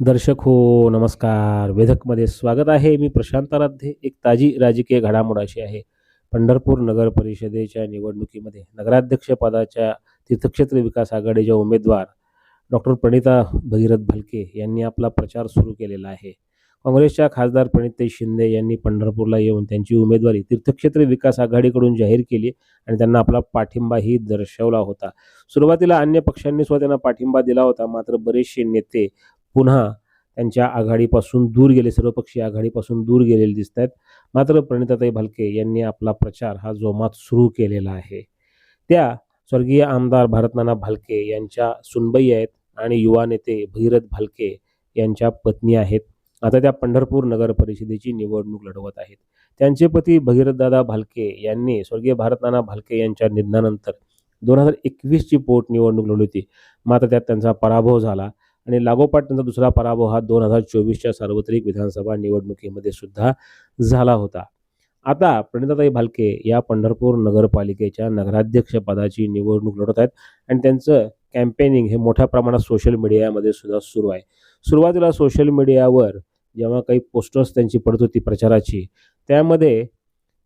दर्शक हो नमस्कार. वेधकमध्ये स्वागत आहे. मी प्रशांत आराध्ये. एक ताजी राजकीय घडामोड अशी आहे. पंढरपूर नगर परिषदेच्या निवडणुकीमध्ये नगराध्यक्षपदाच्या तीर्थक्षेत्र विकास आघाडीच्या उमेदवार डॉक्टर प्रणिता भगीरथ भालके यांनी आपला प्रचार सुरू केलेला आहे. काँग्रेसच्या खासदार प्रणितताई शिंदे यांनी पंढरपूरला येऊन त्यांची उमेदवारी तीर्थक्षेत्र विकास आघाडीकडून जाहीर केली आणि त्यांना आपला पाठिंबाही दर्शवला होता. सुरुवातीला अन्य पक्षांनी सुद्धा त्यांना पाठिंबा दिला होता. मात्र बरेचसे नेते पुन्हा त्यांच्या आघाडीपासून दूर गेले सर्वपक्षीय आघाडीपासून दूर गेलेले दिसत आहेत. मात्र प्रणिताताई भालके यांनी आपला प्रचार हा जोमात सुरू केलेला आहे. त्या स्वर्गीय आमदार भारतनाना भालके यांच्या सुनबाई आहेत आणि युवा नेते भगीरथ भालके यांच्या पत्नी आहेत. आता त्या पंढरपूर नगर परिषदेची निवडणूक लढवत आहेत. त्यांचे पती भगीरथदादा भालके यांनी स्वर्गीय भारतनाना भालके यांच्या निधनानंतर दोन हजार एकवीसची पोटनिवडणूक लढली होती. मात्र त्यात त्यांचा पराभव झाला. आणि लागोपाठ त्यांचा दुसरा पराभव हा दोन हजार चोवीसच्या सार्वत्रिक विधानसभा निवडणुकीमध्ये सुद्धा झाला होता. आता प्रणिताताई भालके या पंढरपूर नगरपालिकेच्या नगराध्यक्षपदाची निवडणूक लढत आहेत आणि त्यांचं कॅम्पेनिंग हे मोठ्या प्रमाणात सोशल मीडियामध्ये सुद्धा सुरू आहे. सुरुवातीला सोशल मीडियावर जेव्हा काही पोस्टर्स त्यांची पडत होती प्रचाराची त्यामध्ये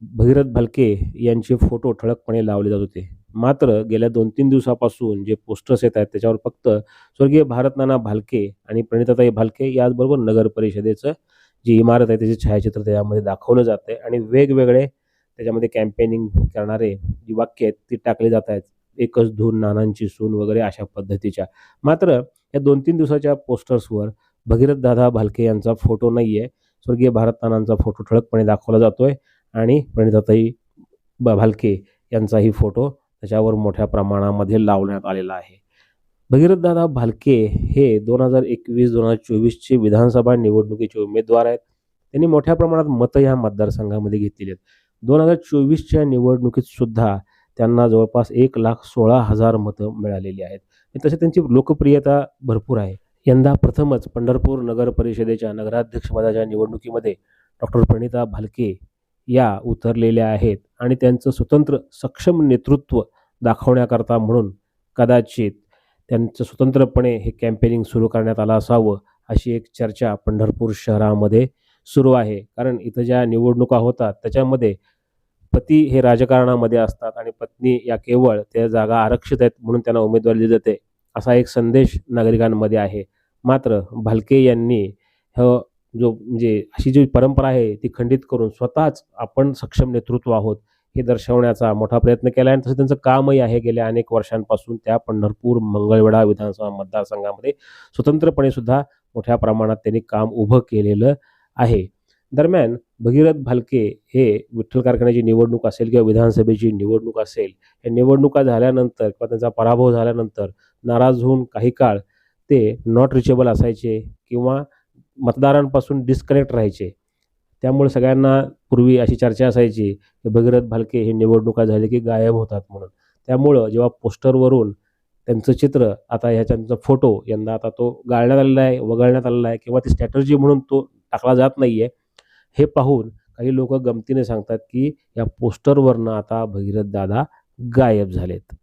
भगीरथ भालके यांचे फोटो ठळकपणे लावले जात होते. मात्र गेल्या दोन तीन दिवसापासून जे पोस्टर्स येत आहेत त्याच्यावर फक्त स्वर्गीय भारतनाना भालके आणि प्रणिताताई भालके याचबरोबर नगर परिषदेचं जी इमारत आहे त्याचे छायाचित्र त्याच्यामध्ये दाखवलं जात आहे आणि वेगवेगळे त्याच्यामध्ये कॅम्पेनिंग करणारे जी वाक्य आहेत ती टाकली जात आहेत. एकच धून नानांची सून वगैरे अशा पद्धतीच्या. मात्र या दोन तीन दिवसाच्या पोस्टर्सवर भगीरथ दादा भालके यांचा फोटो नाही आहे स्वर्गीय भारतनानांचा फोटो ठळकपणे दाखवला जातो आहे आणि प्रणिताताई भालके यांचाही फोटो त्याच्यावर मोठ्या प्रमाणामध्ये लावण्यात आलेला आहे. भगीरथदादा भालके हे दोन हजार एकवीस दोन हजार चोवीसचे विधानसभा निवडणुकीचे उमेदवार आहेत. त्यांनी मोठ्या प्रमाणात मतं ह्या मतदारसंघामध्ये घेतलेली आहेत. दोन हजार चोवीसच्या निवडणुकीत सुद्धा त्यांना जवळपास एक लाख सोळा हजार मतं मिळालेली आहेत. तसे त्यांची लोकप्रियता भरपूर आहे. यंदा प्रथमच पंढरपूर नगर परिषदेच्या नगराध्यक्षपदाच्या निवडणुकीमध्ये डॉक्टर प्रणिता भालके या उतरलेल्या आहेत आणि त्यांचं स्वतंत्र सक्षम नेतृत्व दाखवण्याकरता म्हणून कदाचित त्यांचं स्वतंत्रपणे हे कॅम्पेनिंग सुरू करण्यात आलं असावं अशी एक चर्चा पंढरपूर शहरामध्ये सुरू आहे. कारण इथं ज्या निवडणुका होतात त्याच्यामध्ये पती हे राजकारणामध्ये असतात आणि पत्नी या केवळ त्या जागा आरक्षित आहेत म्हणून त्यांना उमेदवारी दिली जाते असा एक संदेश नागरिकांमध्ये आहे. मात्र भालके यांनी ह जो म्हणजे अशी जी परंपरा आहे ती खंडित करून स्वतःच आपण सक्षम नेतृत्व आहोत हे दर्शवण्याचा मोठा प्रयत्न केला आणि तसं त्यांचं कामही आहे गेल्या अनेक वर्षांपासून त्या पंढरपूर मंगळवेढा विधानसभा मतदारसंघामध्ये स्वतंत्रपणे सुद्धा मोठ्या प्रमाणात त्यांनी काम उभं केलेलं आहे. दरम्यान भगीरथ भालके हे विठ्ठल कारखान्याची निवडणूक असेल किंवा विधानसभेची निवडणूक असेल या निवडणुका झाल्यानंतर किंवा त्यांचा पराभव झाल्यानंतर नाराज होऊन काही काळ ते नॉट रिचेबल असायचे किंवा मतदारांपासून डिस्कनेक्ट राहायचे. त्यामुळे सगळ्यांना पूर्वी अशी चर्चा असायची की भगीरथ भालके हे निवडणुका झाले की गायब होतात म्हणून. त्यामुळं जेव्हा पोस्टरवरून त्यांचं चित्र आता ह्या त्यांचा फोटो यंदा आता तो गाळण्यात आलेला आहे वगळण्यात आलेला आहे किंवा ती स्ट्रॅटर्जी म्हणून तो टाकला जात नाही आहे हे पाहून काही लोक गमतीने सांगतात की या पोस्टरवरनं आता भगीरथ दादा गायब झालेत.